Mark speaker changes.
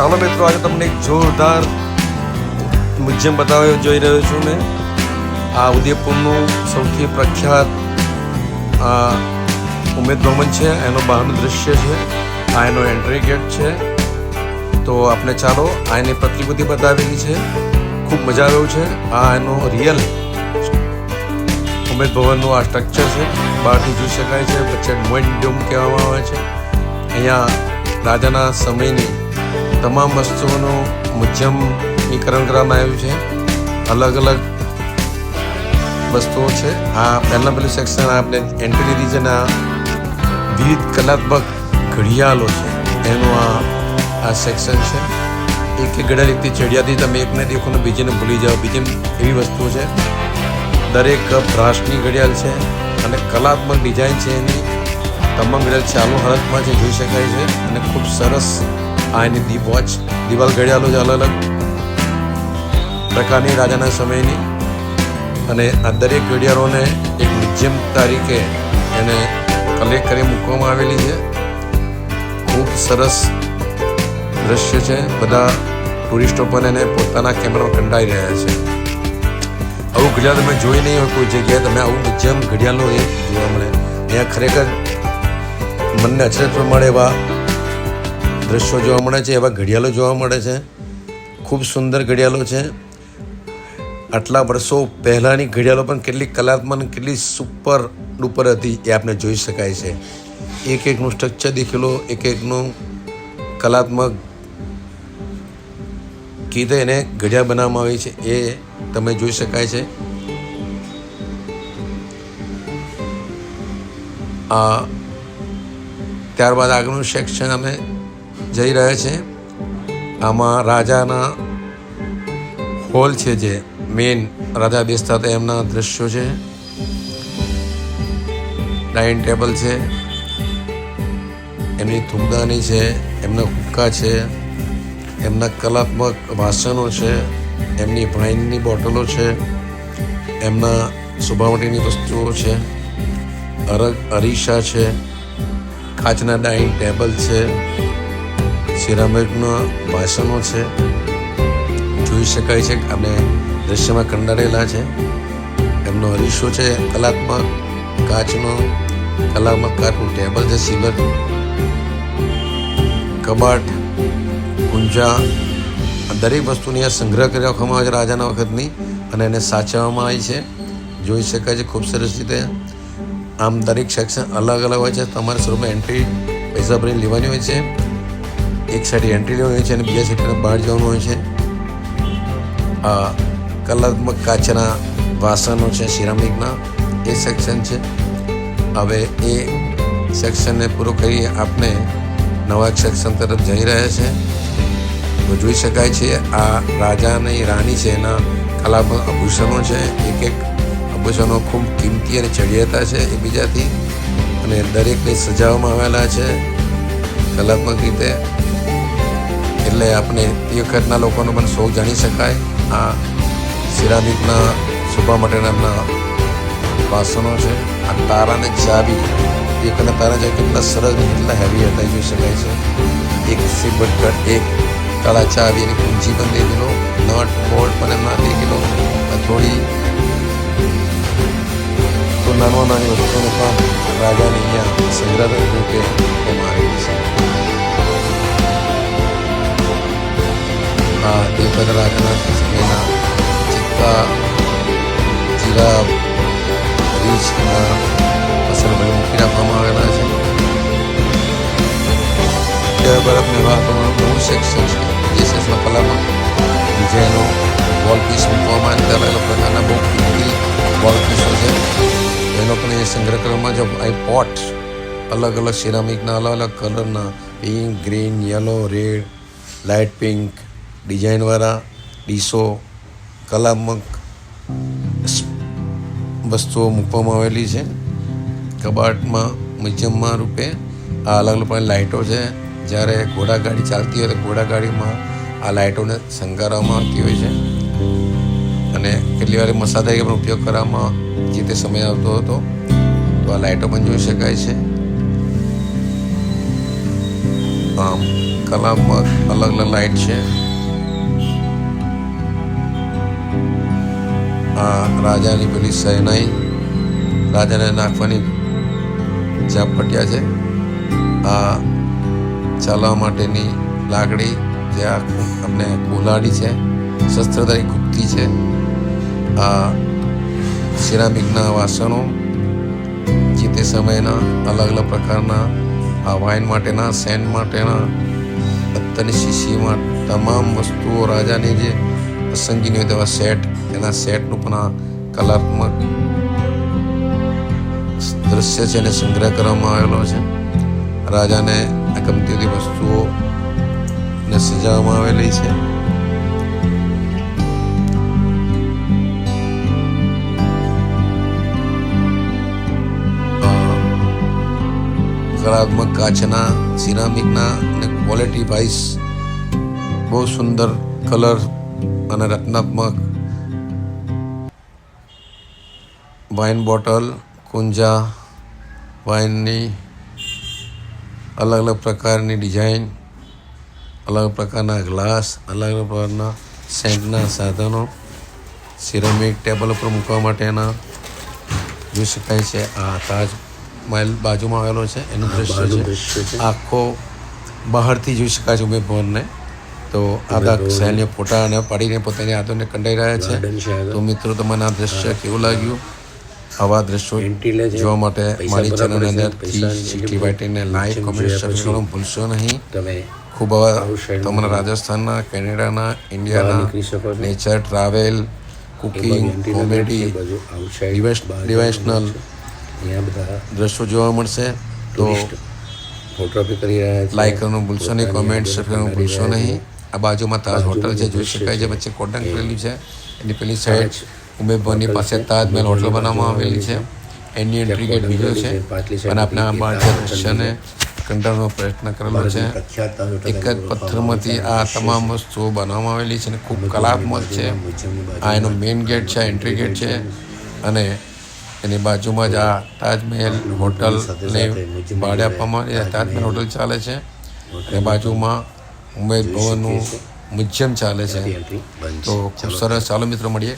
Speaker 1: ચાલો મિત્રો, આજે તમને એક જોરદાર મ્યુઝિયમ બતાવ્યો જોઈ રહ્યો છું મેં આ ઉદયપુરનું સૌથી પ્રખ્યાત આ ઉમેદ ભવન છે. એનો બહારનું દૃશ્ય છે. આ એનો એન્ટ્રી ગેટ છે. તો આપણે ચાલો, આ એની પ્રતિકૃતિ બતાવેલી છે. ખૂબ મજા આવ્યું છે. આ એનો રિયલ ઉમેદ ભવનનું આ સ્ટ્રક્ચર છે. બહારથી જોઈ શકાય છે. વચ્ચે મોઇન ડોમ કહેવામાં આવે છે. અહીંયા રાજાના સમયની તમામ વસ્તુઓનું મ્યુઝિયમનીકરણ કરવામાં આવ્યું છે. અલગ અલગ વસ્તુઓ છે. આ પહેલાં પહેલું સેક્શન આપણે એન્ટ્રી આ વિવિધ કલાત્મક ઘડિયાળો છે. એનું આ આ સેક્શન છે. એક એક ઘડિયાળ એકથી ચડિયાથી તમે એકને દેખો ને બીજીને ભૂલી જાઓ. બીજી એવી વસ્તુઓ છે. દરેક બ્રાસની ઘડિયાળ છે અને કલાત્મક ડિઝાઇન છે એની. તમામ ઘડિયાળ ચાલુ હાલતમાં છે, જોઈ શકાય છે. અને ખૂબ સરસ આ એની દીપ વોચ, દિવાલ ઘડિયાળો જ અલગ અલગ પ્રકારની રાજાના સમયની. અને આ દરેક ઘડિયાળોને એક મ્યુઝિયમ તરીકે એને કલેક્ટ કરી મૂકવામાં આવેલી છે. ખૂબ સરસ દ્રશ્ય છે. બધા ટુરિસ્ટો પણ એને પોતાના કેમેરામાં કંડાઈ રહ્યા છે. આવું ઘડિયાળ તમે જોઈ નહીં હોય કોઈ જગ્યાએ, તમે આવું મ્યુઝિયમ ઘડિયાળો એક જોવા મળે. અહીંયા ખરેખર મનને અચરજ મળે એવા દ્રશ્યો જોવા મળે છે, એવા ઘડિયાળો જોવા મળે છે. ખૂબ સુંદર ઘડિયાળો છે. આટલા વર્ષો પહેલાંની ઘડિયાળો પણ કેટલી કલાત્મક કેટલી સુપર ડુપર હતી એ આપણે જોઈ શકાય છે. એક એકનું સ્ટ્રક્ચર દેખેલો એક એકનું કલાત્મક કીધે એને ઘડિયાળ બનાવવામાં આવી છે, એ તમે જોઈ શકાય છે. આ ત્યારબાદ આગળનું સેક્શન અમે જઈ રહ્યા છે. આમાં રાજાના હોલ છે જે મેઇન રાજા બેસતા હતા એમના દ્રશ્યો છે. ડાઇનિંગ ટેબલ છે. એમની થૂમદાની છે, એમના હુક્કા છે, એમના કલાત્મક વાસણો છે, એમની વાઇનની બોટલો છે, એમના સુભાવટીની વસ્તુઓ છે, અરગ અરીસા છે, કાચના ડાઇનિંગ ટેબલ છે સિરામિકના વાસણો છે. જોઈ શકાય છે અને દ્રશ્યમાં કંડારેલા છે. એમનો અરીસો છે કલાત્મક કાચનો કલાત્મક કાચનું ટેબલ છે સિલ્વર કબાટ, કુંજા. દરેક વસ્તુની આ સંગ્રહ કરી રાખવામાં આવે છે રાજાના વખતની અને એને સાચવવામાં આવી છે. જોઈ શકાય છે ખૂબ સરસ રીતે. આમ દરેક સેક્શન અલગ અલગ હોય છે. તમારે સ્વરૂપમાં એન્ટ્રી પૈસા ભરીને લેવાની હોય છે. એક સાઈડ એન્ટ્રી લેવાની હોય છે અને બીજા સાઈડ બહાર જવાનું હોય છે. આ કલાત્મક કાચના વાસણો છે સિરામિકના એ સેક્શન છે. હવે એ સેક્શનને પૂરો કરી આપણે નવા સેક્શન તરફ જઈ રહ્યા છે. જોઈ શકાય છે, આ રાજાની રાણી છે, એના કલાત્મક આભૂષણો છે. એક એક આભૂષણો ખૂબ કિંમતી અને ચડિયાતા છે એકબીજાથી. અને દરેકને સજાવવામાં આવેલા છે. કલાત્મક રીતે એટલે આપણે તે વખતના લોકોનો પણ શોખ જાણી શકાય. આ સિરામિકના શોભા માટેના વાસણો છે. આ તારાને ચાવી. એક અને તારા છે કેટલા સરસ કેટલા હેવી હતા જોઈ શકાય છે. એક સિબટ એક કાળા ચાવી અને કુંજી પણ દેખેલો નટ બોલ્ટ પણ એમના દેખેલો થોડી તો નાનો નાની વસ્તુઓને પણ રાજાને અહીંયા સંગ્રહ રૂપે મૂકવામાં આ રાજાના સમયના ચિત્તા જીરા રીચના અસર બધું મૂકી રાખવામાં આવેલા છે ત્યારબાદ આપણે વાત બહુ સેક્શન છે જે સેક્શનમાં કલામાં ડિઝાઇનો વોલ પીસ મૂકવામાં આવે અલગ અલગ પ્રકારના બહુ કિંમતી વોલ પીસો છે એનો પણ એ સંગ્રહ કરવામાં જો અહીં પોટ અલગ અલગ સિરામિકના અલગ અલગ કલરના pink green yellow red light pink ડિઝાઇનવાળા ડીશો કલાત્મક વસ્તુઓ મૂકવામાં આવેલી છે. કબાટમાં, મ્યુઝિયમમાં રૂપે આ અલગ અલગ પ્રકારની લાઇટો છે. જ્યારે ઘોડાગાડી ચાલતી હોય તો ઘોડાગાડીમાં આ લાઇટોને શણગારવામાં આવતી હોય છે. અને કેટલી વાર મસાદારી પણ ઉપયોગ કરવામાં જે તે સમય આવતો હતો, તો આ લાઇટો પણ જોઈ શકાય છે. આમ કલામાં અલગ અલગ લાઇટ છે. આ રાજાની પેલી સહેનાઈ રાજાને નાખવાની ઝાપટિયા છે. આ ચાલવા માટેની લાકડી જે આ આપણે કોલાડી છે, શસ્ત્રધારી ગુપ્તી છે. આ સિરામિકના વાસણો જે તે સમયના અલગ અલગ પ્રકારના, આ વાઇન માટેના સેન્ટ માટેના અત્યારની શીશીમાં તમામ વસ્તુઓ રાજાની જે પસંદગીની હોય તેવા સેટ એના સેટનું પણ આ કલાત્મક દ્રશ્ય છે એને સંગ્રહ કરવામાં આવેલો છે. રાજાને આ ગમતી બધી વસ્તુઓ ને સજાવવામાં આવેલી છે. કલાત્મક કાચના, સિરામિકના અને ક્વોલિટી વાઇઝ બહુ સુંદર કલર અને રચનાત્મક વાઇન બોટલ કુંજા વાઇનની અલગ અલગ પ્રકારની ડિઝાઇન અલગ પ્રકારના ગ્લાસ અલગ અલગ પ્રકારના સેન્ટના સાધનો સિરામિક ટેબલ ઉપર મૂકવા માટેના. જોઈ શકાય છે આ તાજ મહેલ બાજુમાં આવેલો છે એનું દ્રશ્ય છે. આખો બહારથી જોઈ શકાય છે ઉમેદ ભવનને તો આદા
Speaker 2: ભવન.
Speaker 1: ફોટા અને પાડીને પોતાની આદોને કંડાઈ રહ્યા છે. તો. મિત્રો તમને આ દ્રશ્ય કેવું લાગ્યું? આવા દ્રશ્યો. જોવા માટે મારી
Speaker 2: બરાબર
Speaker 1: ચેનલ
Speaker 2: છે.
Speaker 1: અંદરથી
Speaker 2: પૈસા
Speaker 1: સિક્સટી લાઈક કોમેન્ટ કરવાનું ભૂલશો નહીં
Speaker 2: તમે
Speaker 1: ખૂબ આવા તમને રાજસ્થાનના કેનેડાના ઇન્ડિયાના. Nature travel cooking comedy devotional દ્રશ્યો જોવા મળશે તો
Speaker 2: ફોટોગ્રાફી કરી રહ્યા છે
Speaker 1: લાઈક કરવાનું ભૂલશો નહીં કોમેન્ટ કરવાનું ભૂલશો નહીં આ બાજુમાં તાજ હોટલ છે જોઈ શકાય છે. વચ્ચે કોટન કરેલી છે એની પેલી સાઈડ ઉમેદભવનની પાસે. તાજમહેલ હોટલ બનાવવામાં આવેલી છે. એની એન્ટ્રી ગેટ બીજો છે અને આપણે આ
Speaker 2: એક
Speaker 1: બાર
Speaker 2: આ
Speaker 1: જે કંટાળવાનો પ્રયત્ન કરેલો છે. એક જ પથ્થરમાંથી આ તમામ વસ્તુઓ બનાવવામાં આવેલી છે અને ખૂબ. કલાત્મક છે. આ એનો મેઇન ગેટ છે એન્ટ્રી ગેટ છે. અને એની બાજુમાં જ આ તાજમહેલ હોટલને ભાડે આપવામાં આવે. તાજમહેલ હોટલ ચાલે છે. અને બાજુમાં ઉમેદ ભવનનું મ્યુઝિયમ ચાલે છે. તો ખૂબ સરસ. ચાલો મિત્રો મળીએ.